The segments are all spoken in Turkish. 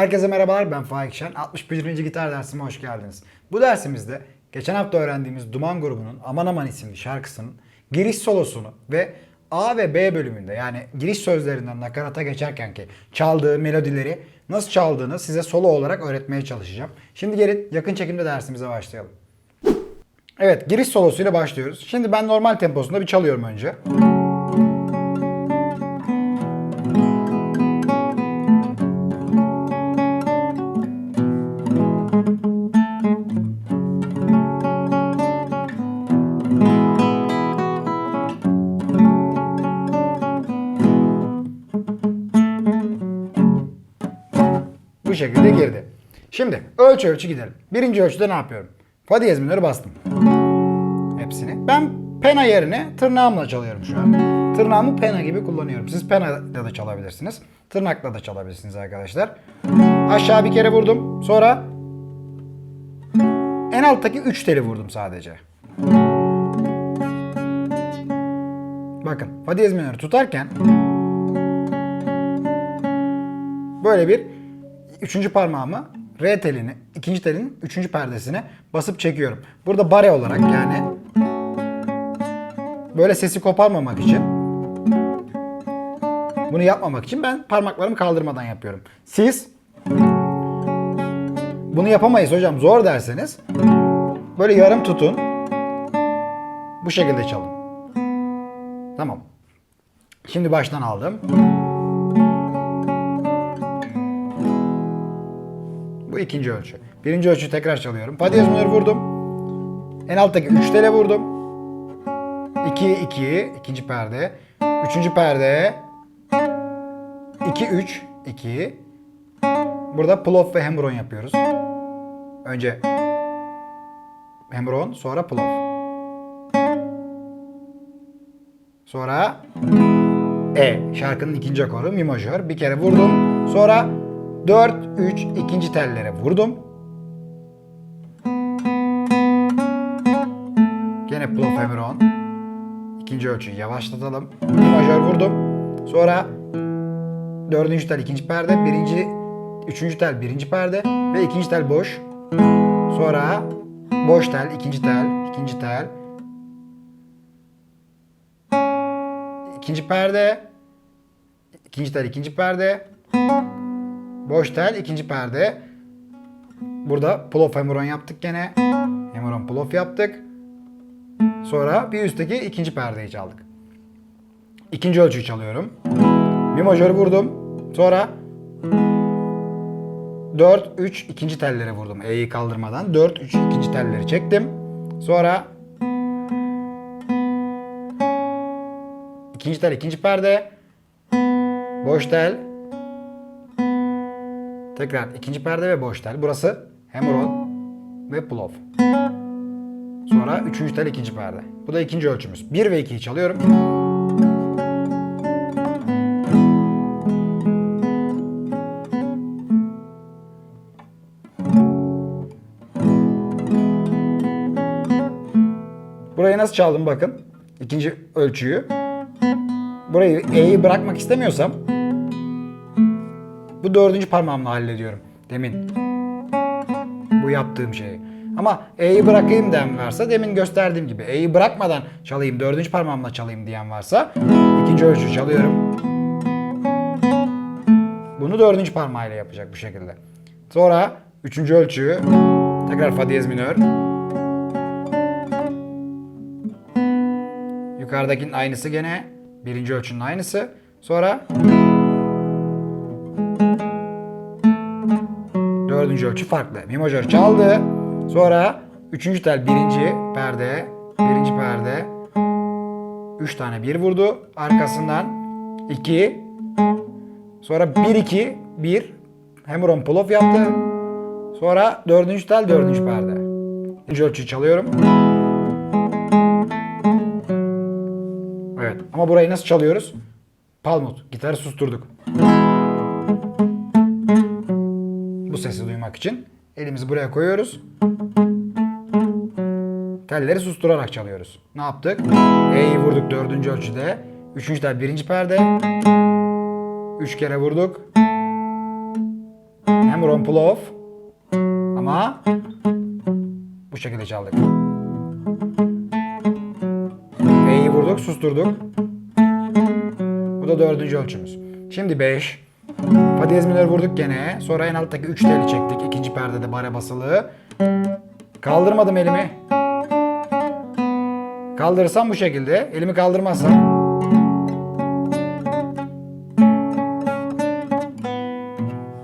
Herkese merhabalar ben Faik Şen. 61. gitar dersime hoş geldiniz. Bu dersimizde geçen hafta öğrendiğimiz Duman grubunun Aman Aman isimli şarkısının giriş solosunu ve A ve B bölümünde yani giriş sözlerinden nakarata geçerken ki çaldığı melodileri nasıl çaldığını size solo olarak öğretmeye çalışacağım. Şimdi gelin yakın çekimde dersimize başlayalım. Evet giriş solosuyla başlıyoruz. Şimdi ben normal temposunda bir çalıyorum önce. Bu şekilde girdi. Şimdi ölçü ölçü gidelim. Birinci ölçüde ne yapıyorum? Fa diyez minörü bastım. Hepsini. Ben pena yerine tırnağımla çalıyorum şu an. Tırnağımı pena gibi kullanıyorum. Siz pena ile de çalabilirsiniz. Tırnakla da çalabilirsiniz arkadaşlar. Aşağı bir kere vurdum. Sonra en alttaki 3 teli vurdum sadece. Bakın fa diyez minörü tutarken böyle bir üçüncü parmağımı R telini, ikinci telin üçüncü perdesine basıp çekiyorum. Burada bare olarak yani böyle sesi koparmamak için bunu yapmamak için ben parmaklarımı kaldırmadan yapıyorum. Siz bunu yapamayız hocam zor derseniz böyle yarım tutun. Bu şekilde çalın. Tamam. Şimdi baştan aldım. Bu ikinci ölçü. Birinci ölçü tekrar çalıyorum. Fa diyez minörü vurdum. En alttaki 3 tele vurdum. 2 2 ikinci perde. Üçüncü perde. 2 3 2. Burada plof ve hemron yapıyoruz. Önce hemron, sonra plof. Sonra E. Şarkının ikinci akoru mi majör. Bir kere vurdum. Sonra 4 3 ikinci tellere vurdum. Gene plof hemron. İkinci ölçüyü yavaşlatalım. Mi majör vurdum. Sonra dördüncü tel ikinci perde, birinci, üçüncü tel birinci perde ve ikinci tel boş. Sonra boş tel, ikinci tel, ikinci tel, ikinci perde, ikinci tel, ikinci perde, boş tel, ikinci perde. Burada plof hemron yaptık gene. Hemron plof yaptık. Sonra bir üstteki ikinci perdeyi çaldık. İkinci ölçüyü çalıyorum. Mi majörü vurdum. Sonra 4 3 ikinci telleri vurdum. E'yi kaldırmadan 4 3 ikinci telleri çektim. Sonra ikinci tel ikinci perde. Boş tel. Tekrar ikinci perde ve boş tel. Burası hemron ve plof. Sonra üçüncü tel ikinci perde. Bu da ikinci ölçümüz. 1 ve 2'yi çalıyorum. Burayı nasıl çaldım bakın. İkinci ölçüyü. Burayı E'yi bırakmak istemiyorsam bu dördüncü parmağımla hallediyorum. Demin bu yaptığım şeyi. Ama E'yi bırakayım diyen varsa demin gösterdiğim gibi E'yi bırakmadan çalayım, dördüncü parmağımla çalayım diyen varsa ikinci ölçü çalıyorum. Bunu dördüncü parmağıyla yapacak bu şekilde. Sonra üçüncü ölçüyü tekrar fa diyez minör. Yukarıdakinin aynısı gene birinci ölçünün aynısı. Sonra dördüncü ölçü farklı. Mi majör çaldı. Sonra üçüncü tel birinci perde, birinci perde. Üç tane bir vurdu. Arkasından iki. Sonra bir iki bir. Hemron plof yaptı. Sonra dördüncü tel dördüncü perde. İkinci ölçüyü çalıyorum. Evet ama burayı nasıl çalıyoruz? Palmut. Gitarı susturduk. Sesi duymak için elimizi buraya koyuyoruz. Telleri susturarak çalıyoruz. Ne yaptık? E'yi vurduk dördüncü ölçüde. Üçüncü tel birinci perde. Üç kere vurduk. Hem rom pull off ama bu şekilde çaldık. E'yi vurduk, susturduk. Bu da dördüncü ölçümüz. Şimdi 5. Fa diyez minör vurduk gene. Sonra en alttaki 3 teli çektik. İkinci perdede bare basılı. Kaldırmadım elimi. Kaldırırsam bu şekilde. Elimi kaldırmazsam.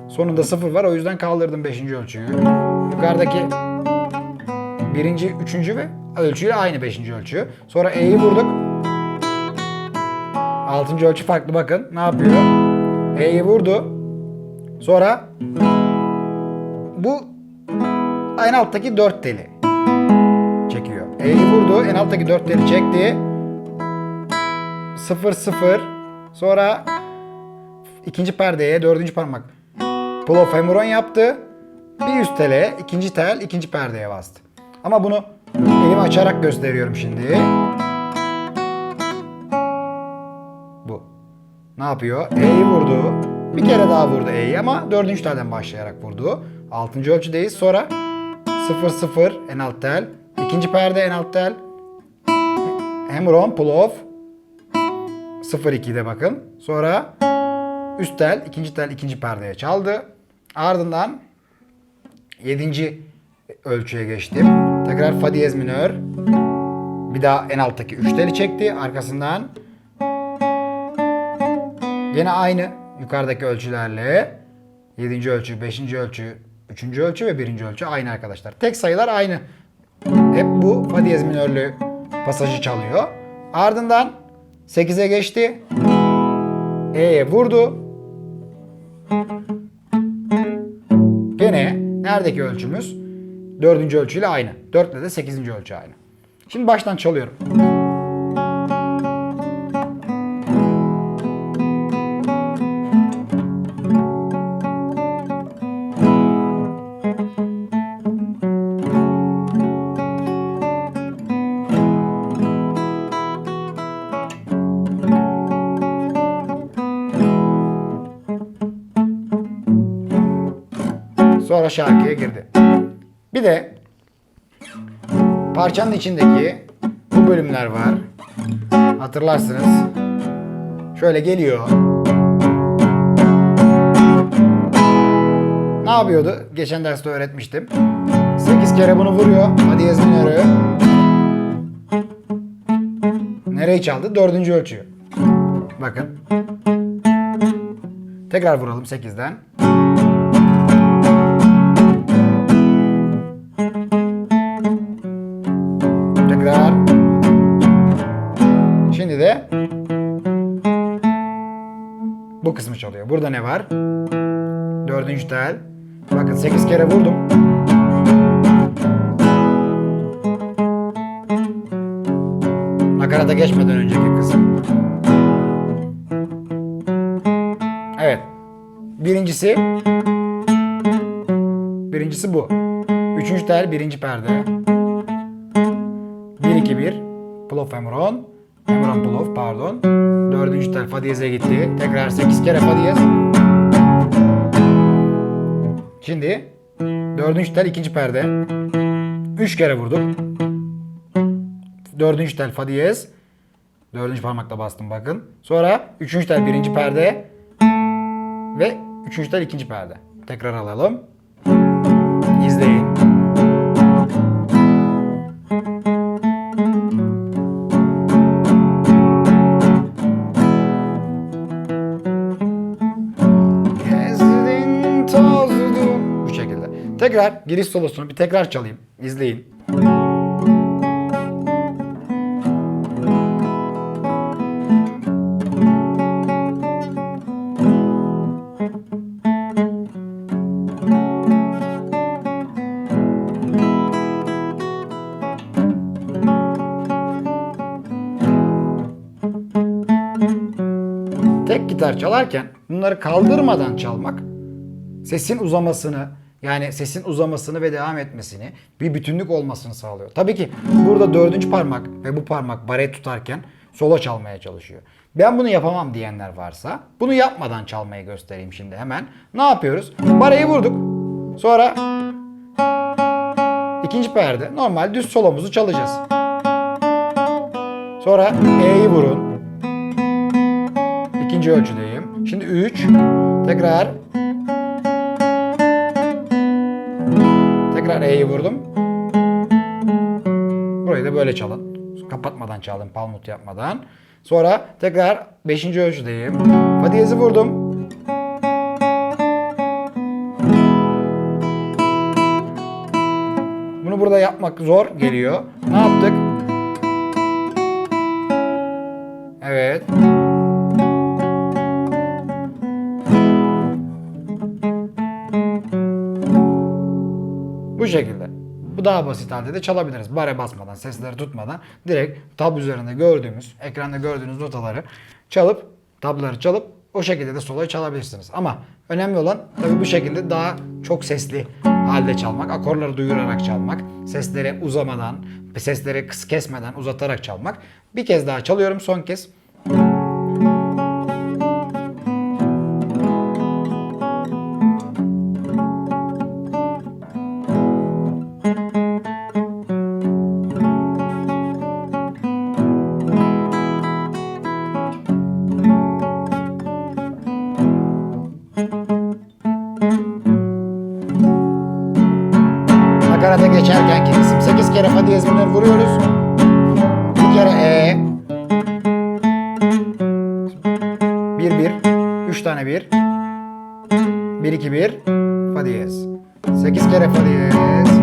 Sonunda sıfır var. O yüzden kaldırdım 5. ölçüyü. Yukarıdaki birinci, üçüncü ve ölçüyle aynı 5. ölçü. Sonra E'yi vurduk. 6. ölçü farklı bakın. Ne yapıyor? E'yi vurdu. Sonra bu en alttaki 4 teli çekiyor. E'yi vurdu. En alttaki 4 teli çekti. 0 0 sonra ikinci perdeye dördüncü parmak pull off femoron yaptı. Bir üst tele, ikinci tel, ikinci perdeye bastı. Ama bunu elimi açarak gösteriyorum şimdi. Ne yapıyor? E'yi vurdu. Bir kere daha vurdu E'yi ama dördüncü telden başlayarak vurdu. Altıncı ölçüdeyiz. Sonra 0 0 en alt tel. ikinci perde en alt tel. Hammer on pull off. 0 2'de bakın. Sonra üst tel, ikinci tel, ikinci perdeye çaldı. Ardından 7. ölçüye geçtim. Tekrar fa diyez minör. Bir daha en alttaki 3 teli çekti. Arkasından Yine aynı yukarıdaki ölçülerle 7. ölçü, 5. ölçü, 3. ölçü ve 1. ölçü aynı arkadaşlar. Tek sayılar aynı. Hep bu fa diyez minörlü pasajı çalıyor. Ardından 8'e geçti. E'ye vurdu. Gene neredeki ölçümüz? 4. ölçüyle aynı. 4 ile de 8. ölçü aynı. Şimdi baştan çalıyorum. Sonra şarkıya girdi. Bir de parçanın içindeki bu bölümler var. Hatırlarsınız. Şöyle geliyor. Ne yapıyordu? Geçen derste öğretmiştim. 8 kere bunu vuruyor. Hadi yaz minörü. Nereyi çaldı? Dördüncü ölçüyü. Bakın. Tekrar vuralım 8'den. Şimdi de bu kısmı çalıyor. Burada ne var? Dördüncü tel. Bakın 8 kere vurdum. Nakarata geçmeden önceki kısım. Evet. Birincisi Birincisi bu. Üçüncü tel birinci perde. 1 2 1 Plof Emeron Plof pardon. Dördüncü tel fa diyeze gitti. Tekrar 8 kere fa diyez. Şimdi dördüncü tel ikinci perde. 3 kere vurduk. Dördüncü tel fa diyez. Dördüncü parmakla bastım bakın. Sonra üçüncü tel birinci perde. Ve üçüncü tel ikinci perde. Tekrar alalım. Tekrar giriş solosunu bir tekrar çalayım. İzleyin. Tek gitar çalarken bunları kaldırmadan çalmak sesin uzamasını yani sesin uzamasını ve devam etmesini bir bütünlük olmasını sağlıyor. Tabii ki burada dördüncü parmak ve bu parmak baret tutarken solo çalmaya çalışıyor. Ben bunu yapamam diyenler varsa bunu yapmadan çalmayı göstereyim şimdi hemen. Ne yapıyoruz? Barayı vurduk. Sonra ikinci perde normal düz solomuzu çalacağız. Sonra E'yi vurun. İkinci ölçüdeyim. Şimdi 3. Tekrar. Tekrar E'yi vurdum. Burayı da böyle çalın. Kapatmadan çalın, palmut yapmadan. Sonra tekrar 5. ölçüdeyim. Fa diyezi vurdum. Bunu burada yapmak zor geliyor. Ne yaptık? Daha basit halde de çalabiliriz. Bare basmadan, sesleri tutmadan direkt tab üzerinde gördüğümüz, ekranda gördüğünüz notaları çalıp, tabları çalıp o şekilde de soloyu çalabilirsiniz. Ama önemli olan tabii bu şekilde daha çok sesli halde çalmak, akorları duyurarak çalmak, sesleri uzamadan, sesleri kesmeden uzatarak çalmak. Bir kez daha çalıyorum son kez. Nakarata geçerken ki kısım 8 kere fa diyez minör vuruyoruz. Bir kere E. 1 1 3 tane 1. 1 2 1 fa diyez. 8 kere fa diyez.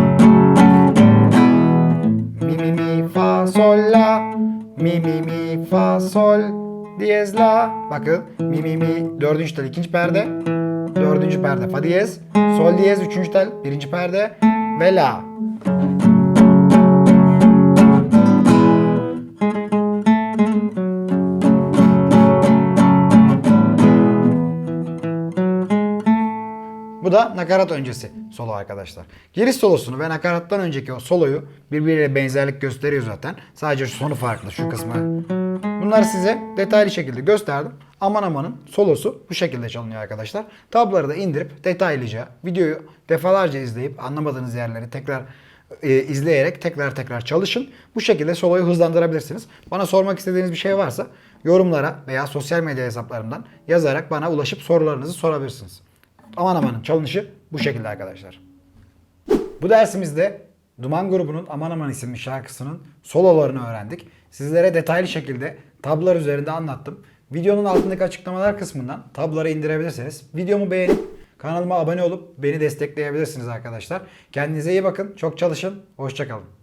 Mi mi mi fa sol la. Mi mi mi fa sol diyez la. Bakın mi mi mi dördüncü tel ikinci perde. Dördüncü perde fa diyez. Sol diyez üçüncü tel birinci perde. Ve la. Bu da nakarat öncesi solo arkadaşlar. Giriş solosunu ve nakarattan önceki o soloyu birbiriyle benzerlik gösteriyor zaten. Sadece sonu farklı şu kısmı. Bunları size detaylı şekilde gösterdim. Aman amanın solosu bu şekilde çalınıyor arkadaşlar. Tabları da indirip detaylıca videoyu defalarca izleyip anlamadığınız yerleri tekrar e, izleyerek tekrar tekrar çalışın. Bu şekilde soloyu hızlandırabilirsiniz. Bana sormak istediğiniz bir şey varsa yorumlara veya sosyal medya hesaplarımdan yazarak bana ulaşıp sorularınızı sorabilirsiniz. Aman amanın çalınışı bu şekilde arkadaşlar. Bu dersimizde Duman grubunun Aman Aman isimli şarkısının sololarını öğrendik. Sizlere detaylı şekilde tablar üzerinde anlattım. Videonun altındaki açıklamalar kısmından tabları indirebilirsiniz. Videomu beğenip kanalıma abone olup beni destekleyebilirsiniz arkadaşlar. Kendinize iyi bakın, çok çalışın, hoşçakalın.